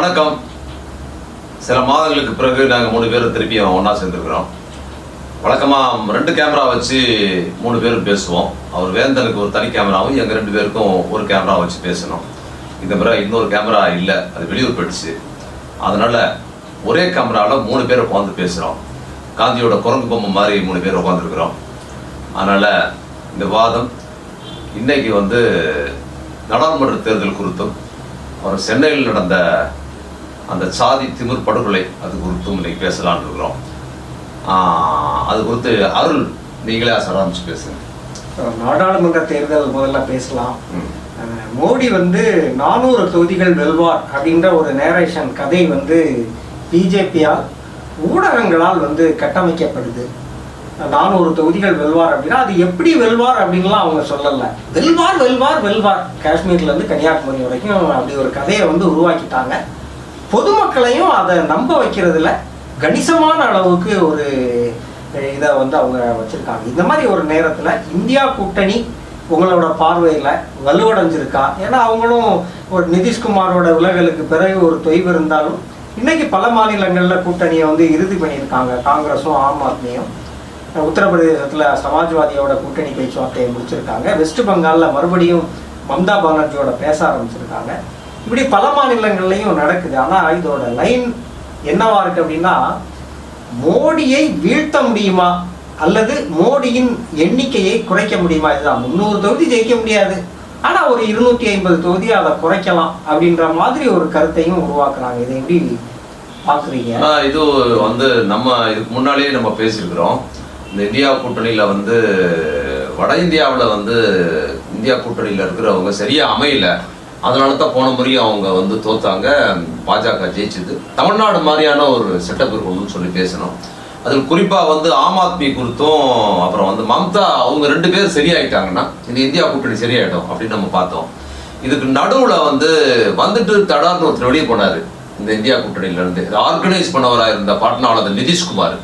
வணக்கம். சில மாதங்களுக்கு பிறகு நாங்கள் மூணு பேர் திருப்பியும் ஒன்றா சேர்ந்துருக்குறோம். வழக்கமாக ரெண்டு கேமரா வச்சு மூணு பேரும் பேசுவோம். அவர் வேந்தனுக்கு ஒரு தனி கேமராவும் எங்கள் ரெண்டு பேருக்கும் ஒரு கேமரா வச்சு பேசணும். இந்த முறை இன்னொரு கேமரா இல்லை அது வெளியூர் போயிடுச்சு. அதனால் ஒரே கேமராவில் மூணு பேர் உட்காந்து பேசுகிறோம் காந்தியோட குரங்கு பொம்மை மாதிரி மூணு பேர் உட்காந்துருக்குறோம் அதனால் இந்த வாதம் இன்னைக்கு வந்து நாடாளுமன்ற தேர்தல் குறித்தும் அப்புறம் சென்னையில் நடந்த அந்த சாதி திமிர் படுகொலை அது குறித்தும் இன்னைக்கு பேசலாம்னு இருக்கிறோம். அது குறித்து அருள் நீங்களே ஆரம்பிச்சு பேசுங்க. நாடாளுமன்ற தேர்தல் முதல்ல பேசலாம். மோடி வந்து நானூறு தொகுதிகள் வெல்வார் அப்படின்ற ஒரு நேரேஷன் கதை வந்து பிஜேபியால் ஊடகங்களால் வந்து கட்டமைக்கப்படுது. நானூறு தொகுதிகள் வெல்வார் அப்படின்னா அது எப்படி வெல்வார் அப்படின்லாம் அவங்க சொல்லலை. வெல்வார் வெல்வார் வெல்வார். காஷ்மீர்ல இருந்து கன்னியாகுமரி வரைக்கும் அப்படி ஒரு கதையை வந்து உருவாக்கிட்டாங்க. பொதுமக்களையும் அதை நம்ப வைக்கிறதுல கணிசமான அளவுக்கு ஒரு இதை வந்து அவங்க வச்சுருக்காங்க. இந்த மாதிரி ஒரு நேரத்தில் இந்தியா கூட்டணி உங்களோட பார்வையில் வலுவடைஞ்சிருக்கா? ஏன்னா அவங்களும் ஒரு நிதிஷ்குமாரோட விலகலுக்கு பிறகு ஒரு தொய்வு இருந்தாலும் இன்னைக்கு பல மாநிலங்களில் கூட்டணியை வந்து இறுதி பண்ணியிருக்காங்க. காங்கிரஸும் ஆம் ஆத்மியும். உத்தரப்பிரதேசத்தில் சமாஜ்வாதியோட கூட்டணி பேச்சுவார்த்தையை முடிச்சிருக்காங்க. வெஸ்ட் பெங்காலில் மறுபடியும் மம்தா பானர்ஜியோட பேச ஆரம்பிச்சிருக்காங்க. இப்படி பல மாநிலங்கள்லையும் நடக்குது. ஆனால் இதோட லைன் என்னவா இருக்கு அப்படின்னா மோடியை வீழ்த்த முடியுமா? அல்லது மோடியின் எண்ணிக்கையை குறைக்க முடியுமா? இதுதான். முந்நூறு தொகுதி ஜெயிக்க முடியாது. ஆனால் ஒரு இருநூத்தி ஐம்பது தொகுதி அதை குறைக்கலாம் அப்படின்ற மாதிரி ஒரு கருத்தையும் உருவாக்குறாங்க. இதை எப்படி பார்க்குறீங்க? இது வந்து நம்ம இதுக்கு முன்னாலேயே நம்ம பேசியிருக்கிறோம். இந்த இந்தியா கூட்டணியில் வந்து வட இந்தியாவில் வந்து இந்தியா கூட்டணியில் இருக்கிறவங்க சரியாக அமையல. அதனால தான் போன முறையும் அவங்க வந்து தோத்தாங்க. பாஜக ஜெயிச்சது. தமிழ்நாடு மாதிரியான ஒரு செட்டப் இருக்கணும்னு சொல்லி பேசணும். அதில் குறிப்பாக வந்து ஆம் ஆத்மி குறித்தும் அப்புறம் வந்து மம்தா அவங்க ரெண்டு பேர் சரியாயிட்டாங்கன்னா இந்த இந்தியா கூட்டணி சரியாயிடும் அப்படின்னு நம்ம பார்த்தோம். இதுக்கு நடுவில் வந்து வந்துட்டு தடார்னு ஒருத்தர் வெளியே போனார். இந்த இந்தியா கூட்டணியிலேருந்து. இதை ஆர்கனைஸ் பண்ணவராக இருந்த பாட்னாவில் அந்த நிதிஷ்குமார்.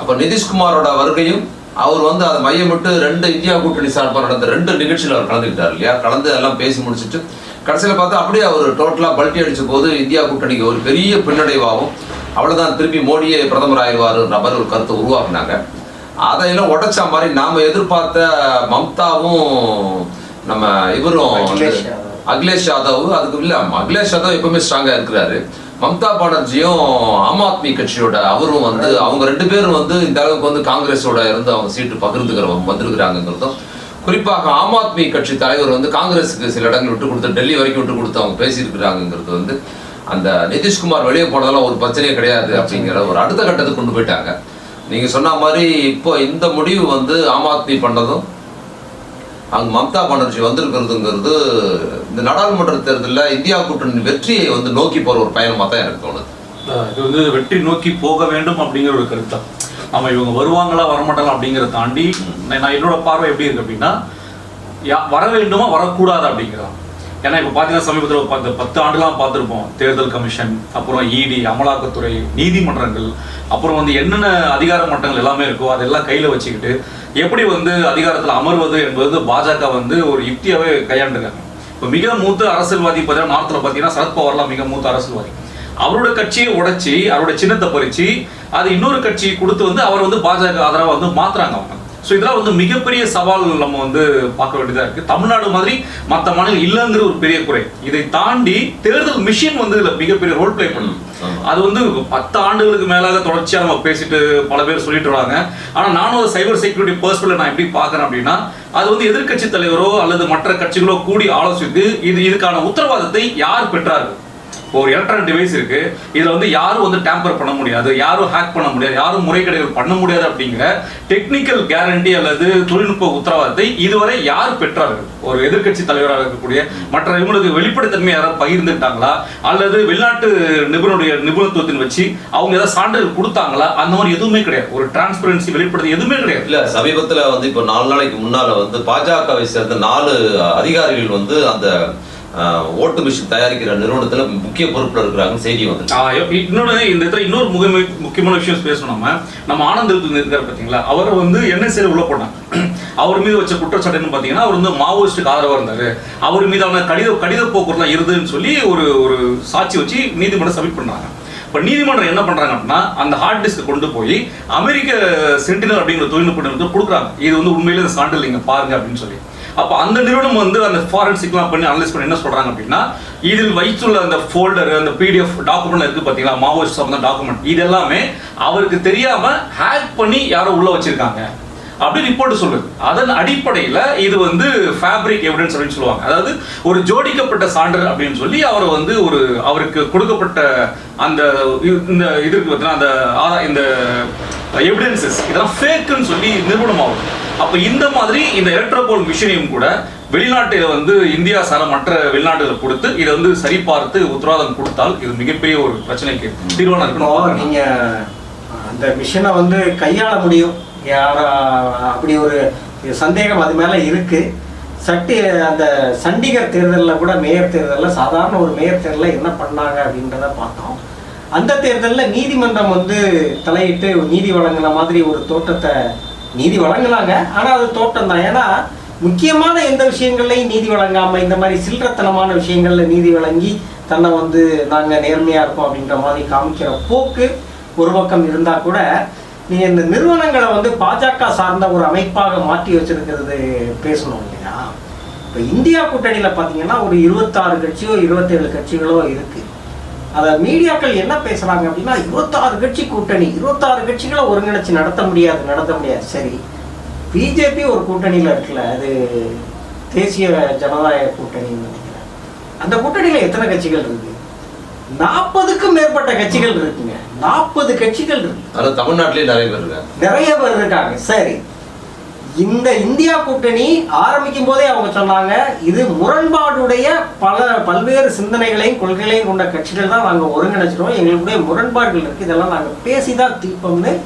அப்போ நிதிஷ்குமாரோட வருகையும் அவர் வந்து அதை மையமிட்டு ரெண்டு இந்தியா கூட்டணி சார்பாக நடந்த ரெண்டு நிகழ்ச்சியில் அவர் கலந்துக்கிட்டார் இல்லையா? கலந்து எல்லாம் பேசி முடிச்சிட்டு கடைசியில் பார்த்தா அப்படியே அவர் டோட்டலாக பல்ட்டி அடிச்ச போது இந்தியா கூட்டணிக்கு ஒரு பெரிய பின்னடைவாகும் அவ்வளவுதான் திருப்பி மோடியே பிரதமர் ஆயிடுவாருன்ற மாதிரி ஒரு கருத்தை உருவாக்குனாங்க. அதையெல்லாம் உடைச்ச மாதிரி நாம எதிர்பார்த்த மம்தாவும் நம்ம இவரும் அகிலேஷ் யாதவ். அதுக்கு இல்ல அகிலேஷ் யாதவ் எப்பவுமே ஸ்ட்ராங்கா இருக்கிறாரு. மம்தா பானர்ஜியும் ஆம் ஆத்மி கட்சியோட அவரும் வந்து அவங்க ரெண்டு பேரும் வந்து இந்த அளவுக்கு வந்து காங்கிரஸோட இருந்து அவங்க சீட்டு பகிர்ந்துக்கிறவங்க வந்திருக்கிறாங்கிறதும் குறிப்பாக ஆம் ஆத்மி கட்சி தலைவர் வந்து காங்கிரஸுக்கு சில இடங்கள் விட்டு கொடுத்து டெல்லி வரைக்கும் விட்டு கொடுத்து அவங்க பேசியிருக்கிறாங்கிறது வந்து அந்த நிதிஷ்குமார் வெளியே போனதெல்லாம் ஒரு பிரச்சனையே கிடையாது அப்படிங்கிற ஒரு அடுத்த கட்டத்துக்கு கொண்டு போயிட்டாங்க. நீங்க சொன்ன மாதிரி இப்போ இந்த முடிவு வந்து ஆம் ஆத்மி பண்ணதும் அங்கு மம்தா பானர்ஜி வந்திருக்கிறதுங்கிறது இந்த நாடாளுமன்ற தேர்தலில் இந்தியா கூட்டணி வெற்றியை வந்து நோக்கி போகிற ஒரு பயணமாக தான் எனக்கு தோணுது. இது வந்து வெற்றி நோக்கி போக வேண்டும் அப்படிங்கிற ஒரு கருத்து தான். இவங்க வருவாங்களா வரமாட்டாங்களா அப்படிங்கிறத தாண்டி நான் என்னோட பார்வை எப்படி இருக்கு அப்படின்னா யா- வர வேண்டுமா வரக்கூடாது அப்படிங்கிறான் ஏன்னா இப்போ பார்த்தீங்கன்னா சமீபத்தில் பத்து பத்து ஆண்டுலாம் பார்த்துருப்போம். தேர்தல் கமிஷன் அப்புறம் இடி அமலாக்கத்துறை நீதிமன்றங்கள் அப்புறம் வந்து என்னென்ன அதிகார மட்டங்கள் எல்லாமே இருக்கோ அதெல்லாம் கையில் வச்சுக்கிட்டு எப்படி வந்து அதிகாரத்தில் அமர்வது என்பது பாஜக வந்து ஒரு யுக்தியாகவே கையாண்டுருக்காங்க. இப்போ மிக மூத்த அரசியல்வாதி பார்த்தீங்கன்னா நார்த்தில் பார்த்தீங்கன்னா சரத்பவார்லாம் மிக மூத்த அரசியல்வாதி. அவரோட கட்சியை உடைச்சி அவரோட சின்னத்தை பறிச்சு அது இன்னொரு கட்சியை கொடுத்து வந்து அவர் வந்து பாஜக ஆதரவாக வந்து மாத்துறாங்க அவங்க. ஸோ இதெல்லாம் வந்து மிகப்பெரிய சவால் நம்ம வந்து பார்க்க வேண்டியதா இருக்கு. தமிழ்நாடு மாதிரி மற்ற மாநிலம் இல்லைங்கிற ஒரு பெரிய குறை. இதை தாண்டி தேர்தல் மிஷின் வந்து இதுல மிகப்பெரிய ரோல் ப்ளே பண்ணும். அது வந்து பத்து ஆண்டுகளுக்கு மேலாக தொடர்ச்சியா நம்ம பேசிட்டு பல பேர் சொல்லிட்டு வராங்க. ஆனா நானும் ஒரு சைபர் செக்யூரிட்டி பர்சனல் நான் எப்படி பார்க்கறேன் அப்படின்னா அது வந்து எதிர்க்கட்சி தலைவரோ அல்லது மற்ற கட்சிகளோ கூடி ஆலோசித்து இது இதுக்கான உத்தரவாதத்தை யார் பெற்றார்கள்? ஒரு எலக்ட்ரானிக் டிவைஸ் இருக்கு. இதுல வந்து யாரும் வந்து டேம்பர் பண்ண முடியாது. யாரும் ஹேக் பண்ண முடியாது. யாரும் முறைகேடுகள் பண்ண முடியாது அப்படிங்கிற டெக்னிக்கல் கேரண்டி அல்லது தொழில்நுட்ப உத்தரவாதத்தை இதுவரை யார் பெற்றார்கள்? ஒரு எதிர்க்கட்சி தலைவராக இருக்கக்கூடிய மற்ற இவங்களுக்கு வெளிப்படைத்தன்மை யாராவது பகிர்ந்துட்டாங்களா அல்லது வெளிநாட்டு நிபுணருடைய நிபுணத்துவத்தின் வச்சு அவங்க ஏதாவது சான்றிதழ் கொடுத்தாங்களா? அந்த மாதிரி எதுவுமே கிடையாது. ஒரு டிரான்ஸ்பரன்சி வெளிப்படுத்த எதுவுமே கிடையாது. இல்ல சமீபத்துல வந்து இப்போ நாலு நாளைக்கு முன்னால வந்து பாஜகவை சேர்ந்த நாலு அதிகாரிகள் வந்து அந்த ஓட்டு மிஷின் தயாரிக்கிற நிறுவனத்துல முக்கிய பொறுப்புல இருக்கிறாங்க செய்தி வந்து இன்னொன்னு இந்த இடத்துல இன்னொரு முக முக்கியமான விஷயம் பேசணும் நம்ம. நம்ம ஆனந்த் இருக்கார் பார்த்தீங்களா அவர் வந்து என்எஸ்ஏல உள்ள போட்டாங்க. அவர் மீது வச்ச குற்றச்சாட்டுன்னு பார்த்தீங்கன்னா அவர் வந்து மாவோயிஸ்டுக்கு ஆதரவாக இருந்தார். அவர் மீதான கடித கடித போக்குவரத்துலாம் இருதுன்னு சொல்லி ஒரு ஒரு சாட்சி வச்சு நீதிமன்றம் சப்மிட் பண்றாங்க. இப்போ நீதிமன்றம் என்ன பண்றாங்க அப்படின்னா அந்த ஹார்ட் டிஸ்க் கொண்டு போய் அமெரிக்க சென்டினல் அப்படிங்கிற தொழில்நுட்பம் கொடுக்குறாங்க. இது வந்து உண்மையிலே இந்த சான்றிதழ் நீங்க பாருங்க அப்படின்னு சொல்லி. அப்போ அந்த நிறுவனம் வந்து அந்த ஃபாரன்சிக்லாம் பண்ணி அனலைஸ் பண்ணி என்ன சொல்றாங்க அப்படின்னா இதில் வைத்துள்ள அந்த ஃபோல்டர் அந்த பிடிஎஃப் டாக்குமெண்ட் இருக்கு பார்த்தீங்களா மாவோயிஸ்ட் சம்பந்த டாக்குமெண்ட் இது எல்லாமே அவருக்கு தெரியாம ஹேக் பண்ணி யாரோ உள்ள வச்சிருக்காங்க. அப்படி ரிப்போர்ட் சொல்லுது. அதன் அடிப்படையில் இது வந்து ஃபேப்ரிக் எவிடன்ஸ் அப்படின்னு சொல்லுவாங்க. அதாவது ஒரு ஜோடிக்கப்பட்ட சான்று அப்படின்னு சொல்லி அவரை வந்து ஒரு அவருக்கு கொடுக்கப்பட்ட அந்த இந்த இதுக்கு பார்த்தீங்கன்னா அந்த இந்த எவிடன்சஸ் இதெல்லாம் ஃபேக்குன்னு சொல்லி நிரூபணம் அப்போ இந்த மாதிரி இந்த எலக்ட்ரோபோல் மிஷினையும் கூட வெளிநாட்டில் வந்து இந்தியா சார மற்ற வெளிநாடுகளை கொடுத்து இதை வந்து சரிபார்த்து உத்தரவாதம் கொடுத்தால் இது மிகப்பெரிய ஒரு பிரச்சனைக்கு தீர்வான இருக்கணும். நீங்க அந்த மிஷினை வந்து கையாள முடியும். யார அப்படி ஒரு சந்தேகம் அது மேல இருக்கு. சட்டி அந்த சண்டிகர் தேர்தலில் கூட மேயர் தேர்தலில் சாதாரண ஒரு மேயர் தேர்தலில் என்ன பண்ணாங்க அப்படின்றத பார்த்தோம். அந்த தேர்தலில் நீதிமன்றம் வந்து தலையிட்டு நீதி வழங்கின மாதிரி ஒரு தோட்டத்தை நீதி வழங்கலாங்க. ஆனால் அது தோட்டம் தான். ஏன்னா முக்கியமான எந்த விஷயங்கள்லையும் நீதி வழங்காமல் இந்த மாதிரி சில்லறத்தனமான விஷயங்களில் நீதி வழங்கி தன்னை வந்து நாங்கள் நேர்மையாக இருக்கோம் அப்படின்ற மாதிரி காமிக்கிற போக்கு ஒரு பக்கம் இருந்தால் கூட நீங்கள் இந்த நிறுவனங்களை வந்து பாஜக சார்ந்த ஒரு அமைப்பாக மாற்றி வச்சிருக்கிறது பேசணும் இல்லையா? இப்போ இந்தியா கூட்டணியில் பார்த்தீங்கன்னா ஒரு இருபத்தாறு கட்சியோ இருபத்தேழு கட்சிகளோ இருக்குது அத மீடியாக்கள் என்ன பேசுறாங்க அப்படின்னா இருபத்தாறு கட்சி கூட்டணி இருபத்தாறு கட்சிகளை ஒருங்கிணைச்சு நடத்த முடியாது நடத்த முடியாது. சரி பிஜேபி ஒரு கூட்டணியில இருக்குல்ல அது தேசிய ஜனநாயக கூட்டணின்னு நினைக்கிறேன். அந்த கூட்டணியில எத்தனை கட்சிகள் இருக்கு? நாற்பதுக்கும் மேற்பட்ட கட்சிகள் இருக்குங்க. நாற்பது கட்சிகள் இருக்கு. அதில் தமிழ்நாட்டிலேயே நிறைய பேர் இருக்காங்க. நிறைய பேர் இருக்காங்க. சரி இந்த இந்தியா கூட்டணி ஆரம்பிக்கும் போதே அவங்க சொன்னாங்க இது முரண்பாடுடைய பல பல்வேறு சிந்தனைகளையும் கொள்கைகளையும் கொண்ட கட்சிகள் தான் நாங்கள் ஒருங்கிணைச்சிடுவோம் எங்களுடைய முரண்பாடுகள் இருக்கு. இதெல்லாம் நாங்கள் பேசிதான் தீர்ப்போம்னு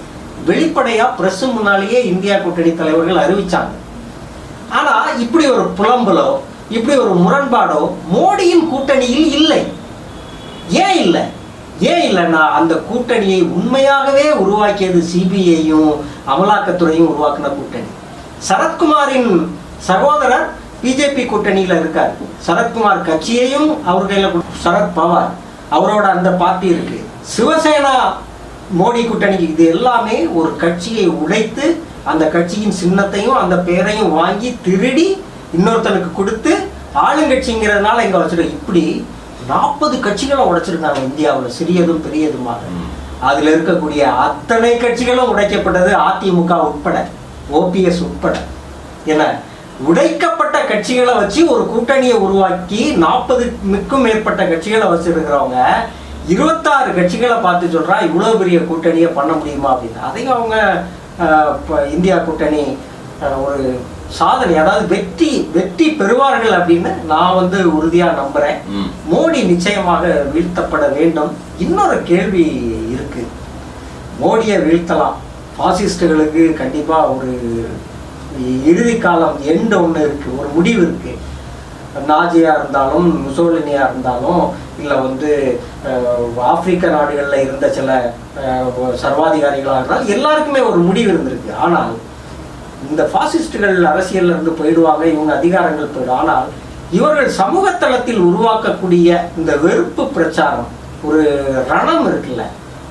வெளிப்படையா பிரஸ் முன்னாலேயே இந்தியா கூட்டணி தலைவர்கள் அறிவிச்சாங்க. ஆனா இப்படி ஒரு புலம்பலோ இப்படி ஒரு முரண்பாடோ மோடியின் கூட்டணியில் இல்லை. ஏன் இல்லை? ஏன் இல்லைன்னா அந்த கூட்டணியை உண்மையாகவே உருவாக்கியது சிபிஐயும் அமலாக்கத்துறையும் உருவாக்கின கூட்டணி. சரத்குமாரின் சகோதரர் பிஜேபி கூட்டணியில இருக்கார். சரத்குமார் கட்சியையும் அவர் கையில சரத் பவார் அவரோட அந்த பார்ட்டி இருக்கு. சிவசேனா மோடி கூட்டணிக்கு இது எல்லாமே ஒரு கட்சியை உடைத்து அந்த கட்சியின் சின்னத்தையும் அந்த பேரையும் வாங்கி திருடி இன்னொருத்தனுக்கு கொடுத்து ஆளுங்கட்சிங்கிறதுனால இங்க வச்சிருக்க இப்படி நாற்பது கட்சிகளை உடைச்சிருக்காங்க இந்தியாவில் சிறியதும் பெரியதுமாக. அதுல இருக்கக்கூடிய அத்தனை கட்சிகளும் உடைக்கப்பட்டது அதிமுக உட்பட. ஓபிஎஸ் உட்பட. என உடைக்கப்பட்ட கட்சிகளை வச்சு ஒரு கூட்டணியை உருவாக்கி நாற்பதுக்கும் மேற்பட்ட கட்சிகளை வச்சிருக்கிறவங்க இருபத்தாறு கட்சிகளை பார்த்து சொல்றா இவ்வளவு பெரிய கூட்டணியை பண்ண முடியுமா அப்படின்னு. அதையும் அவங்க இந்தியா கூட்டணி ஒரு சாதனை அதாவது வெற்றி வெற்றி பெறுவார்கள் அப்படின்னு நான் வந்து உறுதியா நம்புறேன். ம். மோடி நிச்சயமாக வீழ்த்தப்பட வேண்டும். இன்னொரு கேள்வி இருக்கு. மோடியை வீழ்த்தலாம். பாசிஸ்டுகளுக்கு கண்டிப்பாக ஒரு இறுதி காலம் எண்டு ஒன்று இருக்குது ஒரு முடிவு இருக்குது நாஜியாக இருந்தாலும் முசோலினியாக இருந்தாலும் இல்லை வந்து ஆப்பிரிக்க நாடுகளில் இருந்த சில சர்வாதிகாரிகளாக இருந்தாலும் எல்லாருக்குமே ஒரு முடிவு இருந்திருக்கு. ஆனால் இந்த ஃபாசிஸ்டுகள் அரசியல்ல இருந்து போயிடுவாங்க இவங்க அதிகாரங்கள் போயிடும். ஆனால் இவர்கள் சமூக தளத்தில் உருவாக்கக்கூடிய இந்த வெறுப்பு பிரச்சாரம் ஒரு ரணம் இருக்குல்ல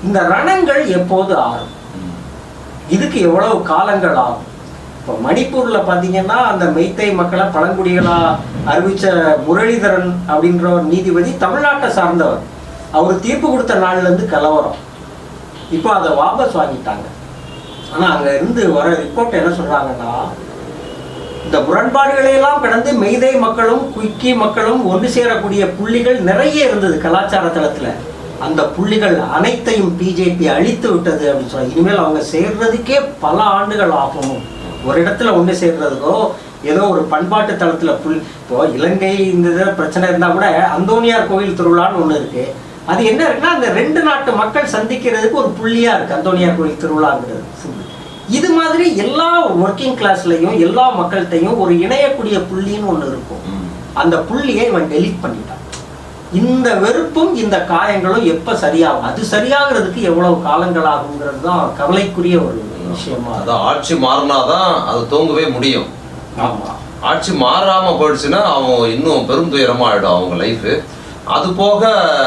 இந்த ரணங்கள் எப்போது ஆறும்? இதுக்கு எவ்வளவு காலங்கள் ஆகும்? இப்போ மணிப்பூரில் பார்த்தீங்கன்னா அந்த மெய்த்தை மக்களை பழங்குடிகளாக அறிவித்த முரளிதரன் அப்படின்ற ஒரு நீதிபதி தமிழ்நாட்டை சார்ந்தவர். அவர் தீர்ப்பு கொடுத்த நாள்லேருந்து கலவரம். இப்போ அதை வாபஸ் வாங்கிட்டாங்க. ஆனால் அங்கே இருந்து வர ரிப்போர்ட் என்ன சொல்கிறாங்கன்னா இந்த முரண்பாடுகளையெல்லாம் கடந்து மெய்தை மக்களும் குக்கி மக்களும் ஒன்று சேரக்கூடிய புள்ளிகள் நிறைய இருந்தது கலாச்சார தளத்தில். அந்த புள்ளிகள் அனைத்தையும் பிஜேபி அழித்து விட்டது அப்படின்னு சொல்லி இனிமேல் அவங்க சேர்றதுக்கே பல ஆண்டுகள் ஆகும். ஒரு இடத்துல ஒன்று சேர்றதுக்கோ ஏதோ ஒரு பண்பாட்டு தளத்துல புல் இப்போ இலங்கை இந்த இதுல பிரச்சனை இருந்தா கூட அந்தோனியார் கோவில் திருவிழான்னு ஒண்ணு இருக்கு. அது என்ன இருக்குன்னா அந்த ரெண்டு நாட்டு மக்கள் சந்திக்கிறதுக்கு ஒரு புள்ளியா இருக்கு. அந்தோனியார் கோவில் திருவிழாங்கிறது. இது மாதிரி எல்லா ஒர்க்கிங் கிளாஸ்லயும் எல்லா மக்கள்கிட்டையும் ஒரு இணையக்கூடிய புள்ளின்னு ஒண்ணு இருக்கும். அந்த புள்ளியை இவன் டெலீட் பண்ணிட்டான். இந்த வெறுப்பும் இந்த காயங்களும் எப்ப சரியாகும்? அது சரியாகிறதுக்கு எவ்வளவு காலங்கள் ஆகுங்கிறது தான் கவலைக்குரிய ஒரு விஷயமா. அதான் ஆட்சி மாறினாதான் அது தூங்கவே முடியும். ஆமா. ஆட்சி மாறாம போயிடுச்சுன்னா அவன் இன்னும் பெரும் துயரமா ஆயிடும் அவங்க லைஃப் அது போக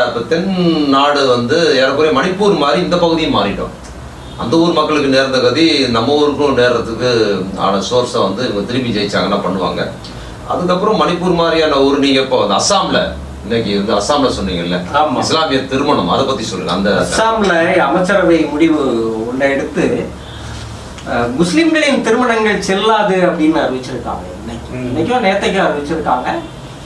இப்போ தென் நாடு வந்து ஏறக்குறைய மணிப்பூர் மாதிரி இந்த பகுதியும் மாறிட்டோம். அந்த ஊர் மக்களுக்கு நேர்ந்த கதி நம்ம ஊருக்கும் நேர்றதுக்கு ஆன சோர்ஸை வந்து இவங்க திருப்பி ஜெயிச்சாங்கன்னா பண்ணுவாங்க. அதுக்கப்புறம் மணிப்பூர் மாதிரியான ஊர் நீங்க இப்போ அந்த அஸ்ஸாம்ல இன்னைக்கு வந்து அஸ்ஸாம்ல சொன்னீங்கல்ல. இஸ்லாமிய திருமணம் அதை பத்தி சொல்லுங்க. அந்த அஸ்ஸாம்ல அமைச்சரவை முடிவு ஒன்றை எடுத்து அஹ், முஸ்லிம்களின் திருமணங்கள் செல்லாது அப்படின்னு அறிவிச்சிருக்காங்க இன்னைக்கு. ம். இன்னைக்கோ நேத்தைக்கோ அறிவிச்சிருக்காங்க.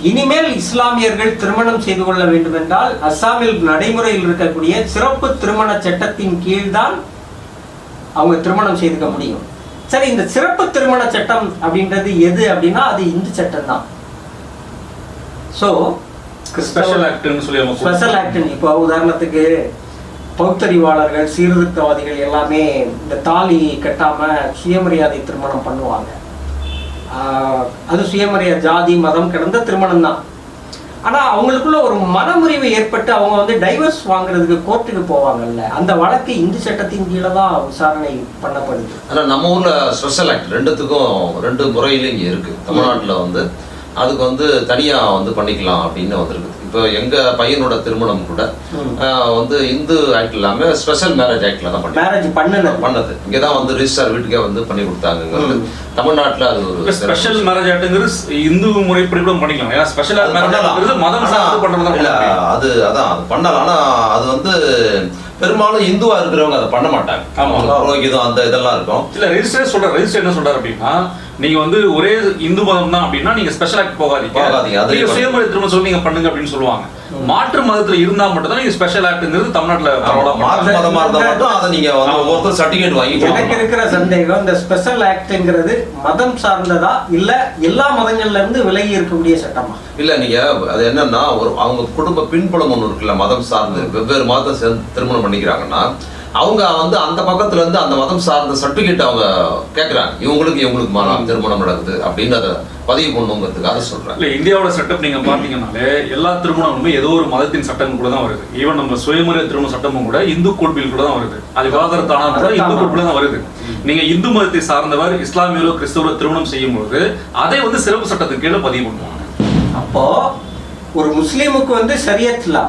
இனிமேல் இஸ்லாமியர்கள் திருமணம் செய்து கொள்ள வேண்டும் என்றால் அஸ்ஸாமில் நடைமுறையில் இருக்கக்கூடிய சிறப்பு திருமண சட்டத்தின் கீழ்தான் அவங்க திருமணம் செய்துக்க முடியும். சரி இந்த சிறப்பு திருமண சட்டம் அப்படின்றது எது அப்படின்னா அது இந்து சட்டம் தான் ஸோ ஸ்பெஷல் ஆக்ட்னு சொல்லி ஸ்பெஷல் ஆக்ட் இப்போ உதாரணத்துக்கு பௌத்தறிவாளர்கள் சீர்திருத்தவாதிகள் எல்லாமே இந்த தாலி கட்டாம சுயமரியாதை திருமணம் பண்ணுவாங்க. அது சுயமரியாதை ஜாதி மதம் கடந்த திருமணம் தான் ஆனா அவங்களுக்குள்ள ஒரு மனமுறிவு ஏற்பட்டு அவங்க வந்து டைவர்ஸ் வாங்குறதுக்கு கோர்ட்டுக்கு போவாங்கல்ல அந்த வழக்கு இந்து சட்டத்தின் கீழே தான் விசாரணை பண்ணப்படுது. ஆனா நம்ம ஊர்ல ஸ்பெஷல் ஆக்ட் ரெண்டுத்துக்கும் ரெண்டு முறையில இங்க இருக்கு. தமிழ்நாட்டுல வந்து அதுக்கு வந்து தனியா வந்து பண்ணிக்கலாம் அப்படின்னு வந்திருக்கு இப்போ எங்க பையனோட திருமணம் கூட வந்து இந்து ஆக்ட் இல்லாம ஸ்பெஷல் மேரேஜ் ஆக்ட்ல தான் பண்ணி மேரேஜ் பண்ணுனது பண்ணது. இங்க தான் வந்து ரிஜிஸ்டர் வீட்டுக்கே வந்து பண்ணி கொடுத்தாங்க. தமிழ்நாட்டுல அது ஒரு ஸ்பெஷல் மேரேஜ் ஆக்ட்ங்கிறது இந்து முறைப்படி கூட பண்ணிக்கலாம். ஏன்னா ஸ்பெஷல் அது மேரேஜ் மதம் தான் இல்ல. அது அதான் அது பண்ணலாம். ஆனா அது வந்து பெரும்பாலும் இந்துவா இருக்கிறவங்க அதை பண்ண மாட்டாங்க. ஆமா. புரோகிதம் அந்த இதெல்லாம் இருக்கும். இல்ல ரெஜிஸ்டர் சொல்ற ரெஜிஸ்டர் என்ன சொல்றாரு அப்படின்னா நீங்க வந்து ஒரே இந்து மதம் தான் அப்படின்னா நீங்க ஸ்பெஷல் ஆக்ட் போகாதீங்க நீங்க. சுயமரியாதை திருமணம் சொல்லி நீங்க பண்ணுங்க அப்படின்னு சொல்லுவாங்க மாற்று மதத்துல இருந்தா மட்டும் தான் நீங்க ஸ்பெஷல் ஆக்ட்ங்கிறது தமிழ்நாட்டுல மாற்று. மதமா இருந்தா மட்டும் அதை நீங்க. ஒவ்வொருத்தர் சர்டிபிகேட் வாங்கி எனக்கு. இருக்கிற சந்தேகம் இந்த ஸ்பெஷல் ஆக்ட்ங்கிறது மதம் சார்ந்ததா இல்ல எல்லா மதங்கள்ல இருந்து விலகி இருக்கக்கூடிய சட்டமா இல்ல நீங்க அது என்னன்னா ஒரு அவங்க குடும்ப பின்புலம் ஒண்ணு இருக்குல்ல மதம் சார்ந்து வெவ்வேறு மதத்தை சேர்ந்து திருமணம் பண்ணிக்கிறாங்கன்னா அவங்க வந்து அந்த பக்கத்துல இருந்து அந்த மதம் சார்ந்த சர்டிபிகேட் அவங்க கேக்குறாங்க. இவங்களுக்கு இவங்களுக்கு மனம் திருமணம் நடக்குது அப்படின்னு அதை பதிவு பண்ணுங்கிறதுக்காக சொல்றேன் இல்ல இந்தியாவோட செட்டப் நீங்க பாத்தீங்கன்னாலே எல்லா திருமணமுமே ஏதோ ஒரு மதத்தின் சட்டம் கூட தான் வருது. ஈவன் நம்ம சுயமரியாதை திருமண சட்டமும் கூட இந்து கோட் பில் கூட தான் வருது. அது விவாகரத்தான கூட இந்து கோட் பில் தான் வருது. நீங்க இந்து மதத்தை சார்ந்தவர் இஸ்லாமியரோ கிறிஸ்தவரோ திருமணம் செய்யும் பொழுது அதை வந்து சிறப்பு சட்டத்தின் கீழே பதிவு பண்ணுவாங்க. அப்போ ஒரு முஸ்லீமுக்கு வந்து ஷரியத் லா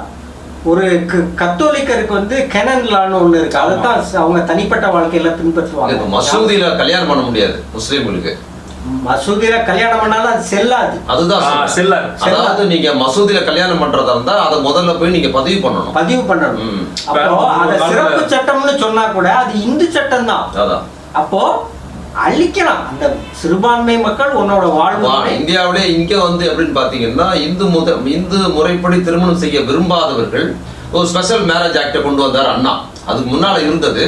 ஒரு க- கத்தோலிக்கருக்கு வந்து கெனன் லான்னு ஒண்ணு இருக்கு. அதைத்தான் அவங்க தனிப்பட்ட வாழ்க்கையில இப்ப பின்பற்றுவாங்க மசூதியில கல்யாணம் பண்ண முடியாது முஸ்லீம்களுக்கு. மசூதியில கல்யாணம் பண்ணாலும் அது செல்லாது. அதுதான். செல்லாது. அதாவது நீங்க மசூதியில கல்யாணம் பண்றதா இருந்தா அதை முதல்ல போய் நீங்க பதிவு பண்ணணும். பதிவு பண்ணணும். அப்போ அத சிறப்பு சட்டம்னு சொன்னா கூட அது இந்து சட்டம் தான். அதான். அப்போ அழிக்கலாம். அந்த சிறுபான்மை மக்கள் உன்னோட வாழ்வு இந்தியாவிலே இங்க வந்து எப்படின்னு பாத்தீங்கன்னா இந்து முத இந்து முறைப்படி திருமணம் செய்ய விரும்பாதவர்கள் ஒரு ஸ்பெஷல் மேரேஜ் ஆக்டை கொண்டு வந்தார் அண்ணா. அதுக்கு முன்னால இருந்தது.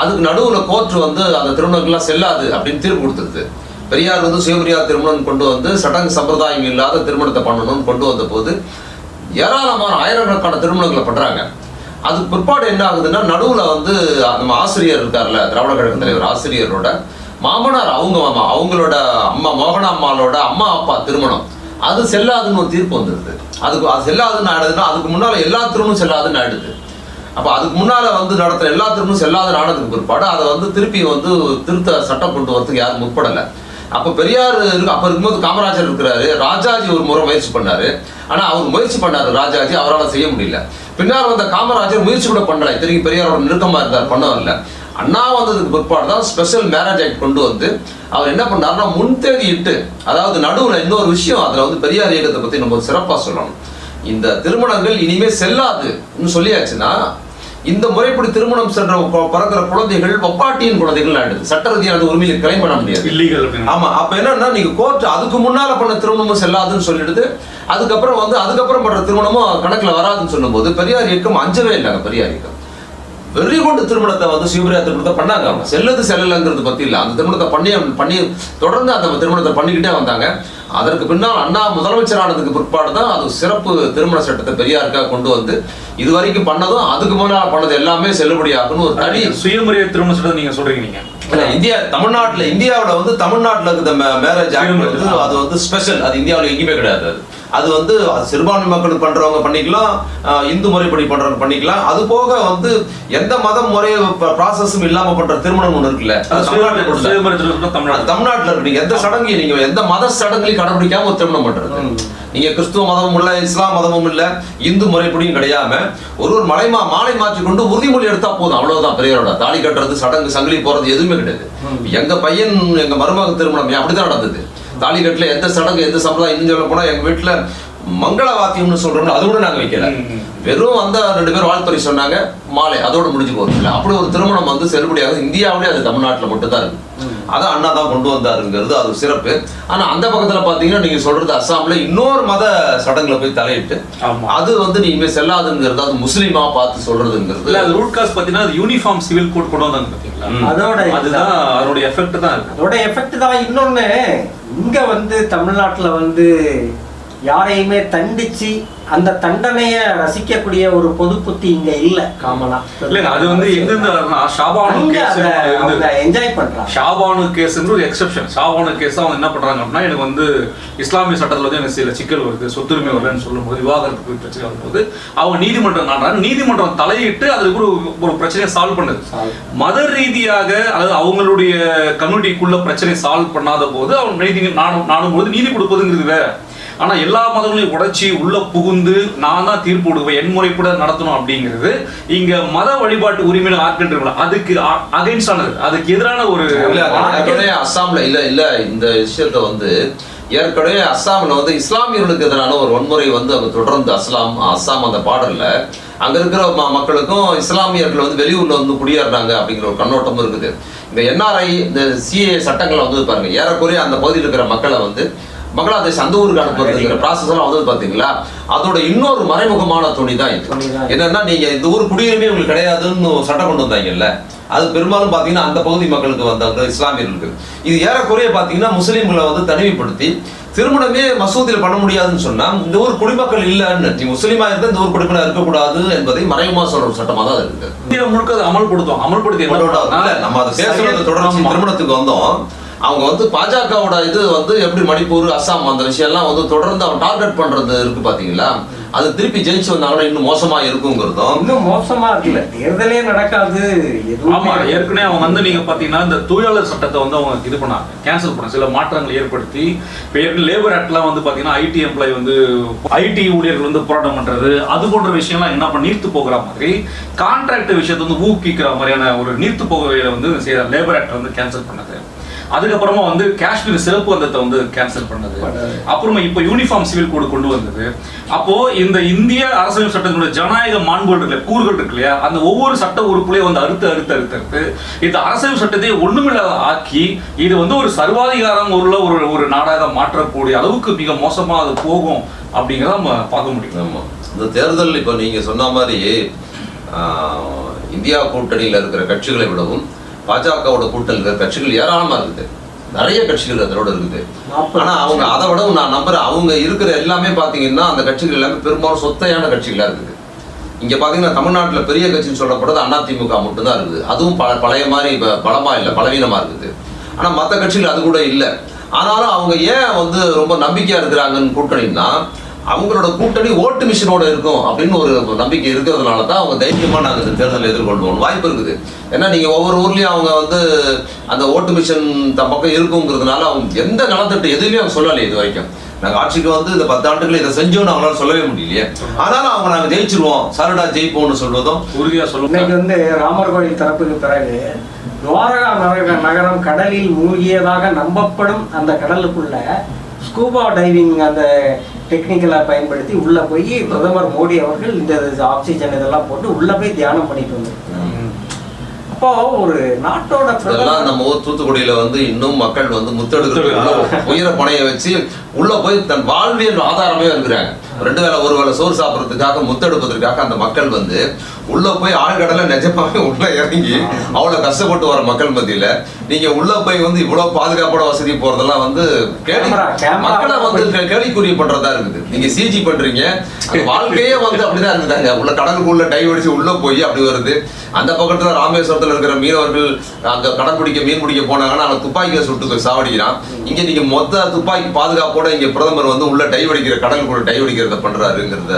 அதுக்கு நடுவுல கோர்ட் வந்து அந்த திருமணங்கள்லாம் செல்லாது அப்படின்னு தீர்ப்பு கொடுத்துருது பெரியார் வந்து சுயமரியாதை திருமணம் கொண்டு வந்து சடங்கு சம்பிரதாயம் இல்லாத திருமணத்தை பண்ணணும்னு கொண்டு வந்த போது ஏராளமான ஆயிரக்கணக்கான திருமணங்களை பண்றாங்க. அதுக்கு பிற்பாடு என்ன ஆகுதுன்னா நடுவுல வந்து நம்ம ஆசிரியர் இருக்கார்ல திராவிட கழக தலைவர் ஆசிரியரோட மாமனார் அவங்க மாமா அவங்களோட அம்மா மோகன அம்மாவோட அம்மா அப்பா திருமணம். அது செல்லாதுன்னு ஒரு தீர்ப்பு வந்துடுது அதுக்கு அது செல்லாதுன்னு ஆடுதுன்னா அதுக்கு முன்னால எல்லா திருமணம் செல்லாதுன்னு ஆயிடுது. அப்போ அதுக்கு முன்னால வந்து நடத்துகிற எல்லா திருமணம் செல்லாத நாடகத்துக்கு பிற்பாடு அதை வந்து திருப்பி வந்து திருத்த சட்டம் கொண்டு வரதுக்கு யாரும் முற்படலை. அப்போ பெரியார் இருக்கு அப்போ இருக்கும்போது காமராஜர் இருக்கிறாரு. ராஜாஜி ஒரு முறை முயற்சி பண்ணாரு. ஆனால் அவர் முயற்சி பண்ணாரு ராஜாஜி அவரால் செய்ய முடியல. பின்னால் வந்த காமராஜர் முயற்சி கூட பண்ணல. இத்தனைக்கு பெரியாரோட நெருக்கமாக இருந்தார் பண்ண வரல. அண்ணா வந்ததுக்கு பிற்பாடு தான் ஸ்பெஷல் மேரேஜ் ஆக்ட் கொண்டு வந்து அவர் என்ன பண்ணாருன்னா முன்தேதி இட்டு அதாவது நடுவுல இன்னொரு விஷயம் அதுல வந்து பெரியார் இயக்கத்தை பத்தி நம்ம சிறப்பா சொல்லணும். இந்த திருமணங்கள் இனிமே செல்லாதுன்னு சொல்லியாச்சுன்னா இந்த முறைப்படி திருமணம் சென்ற பிறக்கிற குழந்தைகள் ஒப்பாட்டியின் குழந்தைகள் ஆயிடுது. சட்ட ரீதியான உரிமையை கிளைம் பண்ண முடியாது. ஆமா அப்ப என்னன்னா நீங்க கோர்ட் அதுக்கு முன்னால பண்ண திருமணமும் செல்லாதுன்னு சொல்லிடுது. அதுக்கப்புறம் வந்து அதுக்கப்புறம் பண்ற திருமணமும் கணக்குல வராதுன்னு சொல்லும்போது பெரியார் இயக்கம் அஞ்சவே இல்லைங்க பெரியார் இயக்கம். வெறி கொண்டு திருமணத்தை வந்து சிவபிரியா திருமணத்தை பண்ணாங்க அவங்க. செல்லது செல்லலைங்கிறது பத்தி இல்ல. அந்த திருமணத்தை பண்ணி பண்ணி தொடர்ந்து அந்த திருமணத்தை பண்ணிக்கிட்டே வந்தாங்க. அதற்கு பின்னால் அண்ணா முதலமைச்சர் ஆனதுக்கு பிற்பாடு தான் அது சிறப்பு திருமண சட்டத்தை பெரியாருக்காக கொண்டு வந்து இது வரைக்கும் பண்ணதும் அதுக்கு முன்னால் பண்ணது எல்லாமே செல்லுபடியாகும்னு ஒரு தனி சுயமரியாதை திருமண சட்டம் நீங்க சொல்றீங்க நீங்க. இல்ல, இந்தியா தமிழ்நாட்டுல இந்தியாவுல வந்து தமிழ்நாட்டுல இருக்கிற மேரேஜ் ஆக்ட் வந்து. அது வந்து ஸ்பெஷல் அது இந்தியாவுல எங்கேயுமே கிடையாது. அது அது வந்து அது சிறுபான்மை மக்களுக்கு பண்றவங்க பண்ணிக்கலாம் இந்து முறைப்படி பண்றவங்க பண்ணிக்கலாம். அது போக வந்து எந்த மத முறை ப்ராசஸும் இல்லாம பண்ற திருமணம் ஒண்ணு இருக்குல்ல தமிழ்நாட்டுல இருக்கு. எந்த சடங்கையும் நீங்க எந்த மத சடங்குலையும் கடைபிடிக்காம ஒரு திருமணம் பண்றது. ம். நீங்க கிறிஸ்துவ மதமும் இல்ல இஸ்லாம் மதமும் இல்ல இந்து முறைப்படியும் கிடையாம ஒரு ஒரு மலைமா மாலை மாற்றி கொண்டு உறுதிமொழி எடுத்தா போதும். அவ்வளவுதான் பெரியவரோட தாலி கட்டுறது சடங்கு சங்கிலி போறது எதுவுமே கிடையாது. எங்க பையன் எங்க மருமக திருமணம் அப்படிதான் நடந்தது. தாலி கட்டில் எந்த சடங்கு எந்த சம்பிரதாயம் இன்னும் சொல்ல போனால் எங்கள் வீட்டில் மங்கள வாத்தியம்னு சொல்றோம்ல அது கூட நாங்க வைக்கல. வெறும் வந்த ரெண்டு பேரும் வாழ்த்துறை சொன்னாங்க மாலை அதோட முடிஞ்சு போகுது இல்ல அப்படி ஒரு திருமணம் வந்து செல்லுபடியாகுது. இந்தியாவிலே அது தமிழ்நாட்டுல மட்டும் தான் இருக்கு அதான் அண்ணா தான் கொண்டு வந்தாருங்கிறது அது சிறப்பு. ஆனா அந்த பக்கத்துல பாத்தீங்கன்னா நீங்க சொல்றது அஸ்ஸாம்ல இன்னொரு மத சடங்குல போய் தலையிட்டு அது வந்து நீ இனிமே செல்லாதுங்கிறது அது முஸ்லீமா பார்த்து சொல்றதுங்கிறது இல்ல அது ரூட் காஸ் பாத்தீங்கன்னா அது யூனிஃபார்ம் சிவில் கோட் கொண்டு வந்தாங்க பாத்தீங்களா. அதோட அதுதான் அதோட எஃபெக்ட் தான் இருக்கு. அதோட எஃபெக்ட் தான் இன்னொன்னு. இங்க வந்து தமிழ்நாட்டுல வந்து யாரையுமே தண்டிச்சு அந்த தண்டனைய ரசிக்கக்கூடிய ஒரு பொது புத்தி இங்க இல்ல காமனா. இல்லைங்க அது வந்து எங்கிருந்து ஷாபானு கேஸ் என்ஜாய் பண்றாங்க. ஷாபானு கேஸ்ன்ற ஒரு எக்ஸெப்ஷன் ஷாபானு கேஸ் அவங்க என்ன பண்றாங்க அப்படின்னா எனக்கு வந்து இஸ்லாமிய சட்டத்துல வந்து எனக்கு சில சிக்கல் வருது சொத்துரிமை வரலன்னு சொல்லும்போது விவாகரத்துக்கு பிரச்சனை வரும்போது அவங்க நீதிமன்றம் நாடுறாங்க நீதிமன்றம் தலையிட்டு அதுக்கு ஒரு ஒரு பிரச்சனையை சால்வ் பண்ணுது. மத ரீதியாக அதாவது அவங்களுடைய கம்யூனிட்டிக்குள்ள பிரச்சனை சால்வ் பண்ணாத போது அவங்க நீதி நாடும் நாடும் போது நீதி கொடுப்பதுங்கிறது வேற. ஆனா எல்லா மதங்களையும் உடைச்சி உள்ள புகுந்து நான் தான் தீர்ப்பு கொடுப்பேன் என் முறைப்பட நடத்தணும் அப்படிங்கிறது இங்க மத வழிபாட்டு உரிமையில ஆர்கின்ற அதுக்கு அகைன்ஸ்ட் ஆனது. அதுக்கு எதிரான ஒரு அஸ்ஸாம்ல இல்ல இல்ல இந்த விஷயத்த வந்து ஏற்கனவே அஸ்ஸாம்ல வந்து இஸ்லாமியர்களுக்கு எதிரான ஒரு வன்முறை வந்து அவங்க தொடர்ந்து அஸ்லாம் அஸ்ஸாம் அந்த பார்டர்ல. அங்க இருக்கிற ம- மக்களுக்கும் இஸ்லாமியர்கள் வந்து வெளியூர்ல வந்து குடியேறாங்க அப்படிங்கிற ஒரு கண்ணோட்டமும் இருக்குது. இந்த என்ஆர்ஐ இந்த சிஏ சட்டங்கள் வந்து பாருங்க ஏறக்குறைய அந்த பகுதியில் இருக்கிற மக்களை வந்து பங்களாதேஷ் அந்த ஊருக்கு அனுப்புறதுங்கிற ப்ராசஸ் எல்லாம் வந்து பாத்தீங்களா? அதோட இன்னொரு மறைமுகமான துணி தான் இது. என்னன்னா நீங்க இந்த ஊர் குடியுரிமை உங்களுக்கு கிடையாதுன்னு சட்டம் கொண்டு வந்தாங்கல்ல அது பெரும்பாலும் பாத்தீங்கன்னா அந்த பகுதி மக்களுக்கு வந்தவங்க இஸ்லாமியர்களுக்கு. இது ஏறக்குறைய பாத்தீங்கன்னா முஸ்லீம்களை வந்து தனிமைப்படுத்தி திருமணமே மசூதியில் பண்ண முடியாதுன்னு சொன்னா இந்த ஊர் குடிமக்கள் இல்லைன்னு நீ முஸ்லீமா இருந்தா இந்த ஊர் குடிமக்கள் இருக்கக்கூடாது என்பதை மறைமுகமா சொல்ற ஒரு சட்டமா தான் இருக்கு முழுக்க அதை அமல்படுத்தும் அமல்படுத்தி நம்ம அதை பேசுறது ஆமா. திருமணத்துக்கு வந்தோம். அவங்க வந்து பாஜகவோட இது வந்து எப்படி மணிப்பூர் அஸ்ஸாம் அந்த விஷயம் எல்லாம் வந்து தொடர்ந்து அவன் டார்கெட் பண்றது இருக்கு பாத்தீங்களா? அது திருப்பி ஜெயிச்சு வந்தாங்கன்னா இன்னும் மோசமா இருக்குங்கிறதும். இன்னும் மோசமா இருக்குல்ல. தேர்தலே நடக்காது. ஆமா எதுவும் ஏற்கனவே அவங்க வந்து நீங்க பாத்தீங்கன்னா இந்த தொழிலாளர் சட்டத்தை வந்து அவங்க இது பண்ணாங்க. கேன்சல் பண்ண சில மாற்றங்களை ஏற்படுத்தி இப்போ லேபர் ஆக்ட்லாம் வந்து பாத்தீங்கன்னா ஐடி எம்ப்ளாய் வந்து ஐடி ஊழியர்கள் வந்து போராட்டம் பண்றது அது போன்ற விஷயம்லாம் என்ன பண்ண நீர்த்து போகிற மாதிரி கான்ட்ராக்ட் விஷயத்தை வந்து ஊக்குவிக்கிற மாதிரியான ஒரு நீர்த்து போகையில வந்து செய்யற லேபர் ஆக்ட் வந்து கேன்சல் பண்ணது. அதுக்கப்புறமா வந்து காஷ்மீர் சிறப்பு வந்தத்தை வந்து கேன்சல் பண்ணது. அப்புறமா இப்போ யூனிஃபார்ம் சிவில் கோடு கொண்டு வந்தது. அப்போ இந்த இந்திய அரசியல் சட்டத்தினுடைய ஜனநாயக மாண்புகள் இருக்குல்ல கூறுகள் இருக்கு இல்லையா? அந்த ஒவ்வொரு சட்ட உறுப்புலையும் வந்து அறுத்து அறுத்து அறுத்து அறுத்து இந்த அரசியல் சட்டத்தை ஒண்ணுமில்லாத ஆக்கி இது வந்து ஒரு சர்வாதிகாரம் உள்ள ஒரு ஒரு நாடாக மாற்றக்கூடிய அளவுக்கு மிக மோசமா அது போகும் அப்படிங்கிறத நம்ம பார்க்க முடியும். ஆமா. இந்த தேர்தல் இப்போ நீங்க சொன்ன மாதிரி இந்தியா கூட்டணியில இருக்கிற கட்சிகளை விடவும் பாஜகவோட இருக்கிற கட்சிகள் ஏராளமா இருக்குது. நிறைய கட்சிகள் அதோட இருக்குது. ஆனா அவங்க அதை விடவும் நான் நம்புறேன். அவங்க இருக்கிற எல்லாமே பாத்தீங்கன்னா அந்த கட்சிகள் எல்லாமே பெரும்பாலும் சொத்தையான கட்சிகளா இருக்குது. இங்க பாத்தீங்கன்னா தமிழ்நாட்டுல பெரிய கட்சின்னு சொல்லப்படுறது அதிமுக மட்டும்தான் இருக்குது. அதுவும் பல பழைய மாதிரி பலமா இல்லை பலவீனமா இருக்குது. ஆனா மற்ற கட்சிகள் அது கூட இல்லை. ஆனாலும் அவங்க ஏன் வந்து ரொம்ப நம்பிக்கையா இருக்கிறாங்கன்னு கூட்டணின்னா அவங்களோட கூட்டணி ஓட்டு மிஷினோட இருக்கும் அப்படின்னு ஒரு நம்பிக்கை இருக்கிறதுனால தான் அவங்க தைரியமாக நாங்கள் இந்த தேர்தலை எதிர்கொள்வோம் வாய்ப்பு இருக்குது. ஏன்னா நீங்கள் ஒவ்வொரு ஊர்லேயும் அவங்க வந்து அந்த ஓட்டு மிஷின் தம் பக்கம் இருக்குங்கிறதுனால அவங்க எந்த நலத்திட்டு எதுவுமே அவங்க சொல்லலை இது வரைக்கும். நாங்கள் ஆட்சிக்கு வந்து இந்த பத்து ஆண்டுகள் இதை செஞ்சோம்னு அவங்களால சொல்லவே முடியலையே. அதனால அவங்க நாங்கள் ஜெயிச்சிருவோம். சரடா ஜெயிப்போம்னு சொல்வதும் உறுதியாக சொல்லுவோம். இன்னைக்கு வந்து ராமர் கோயில் தரப்புக்கு பிறகு துவாரகா நகர நகரம் கடலில் மூழ்கியதாக நம்பப்படும் அந்த கடலுக்குள்ள ஸ்கூபா டைவிங் அந்த டெக்னிக்கலை பயன்படுத்தி உள்ள போய் பிரதமர் மோடி அவர்கள் இந்த ஆக்சிஜன் இதெல்லாம் போட்டு உள்ள போய் தியானம் பண்ணிட்டு வந்தார். அப்போ ஒரு நாட்டோட இதெல்லாம் நம்ம ஊர் தூத்துக்குடியில வந்து இன்னும் மக்கள் வந்து முத்தெடுக்கிறது உள்ள உயிரை பணைய வச்சு உள்ள போய் தன் வாழ்வியல் ஆதாரமே இருக்கிறாங்க ரெண்டு வேளை ஒரு வேளை சோறு சாப்பிட்றதுக்காக முத்தெடுப்பதற்காக அந்த மக்கள் வந்து உள்ள போய் ஆழ்கடல நிஜமாவே உள்ள இறங்கி அவ்வளவு கஷ்டப்பட்டு வர மக்கள் மத்தியில நீங்க உள்ள போய் வந்து இவ்வளவு பாதுகாப்போட வசதி போறதெல்லாம் வந்து camera மக்களை வந்து கே- கேலிக்குறி பண்றதா இருக்குது. நீங்க சிஜி பண்றீங்க வாழ்க்கையே வந்து அப்படிதான் இருக்குதாங்க. உள்ள கடலுக்குள்ள டைவ் அடிச்சு உள்ள போய் அப்படி வருது. அந்த பக்கத்துல ராமேஸ்வரத்துல இருக்கிற மீனவர்கள் அங்க கடல் பிடிக்க மீன் பிடிக்க போனாங்கன்னா அவன் துப்பாக்கியை சுட்டு சாவடிக்கிறான். இங்க நீங்க மொத்த துப்பாக்கி பாதுகாப்போட இங்க பிரதமர் வந்து உள்ள டைவ் அடிக்கிற கடலுக்குள்ள டைவ் இதை பண்றாருங்கிறத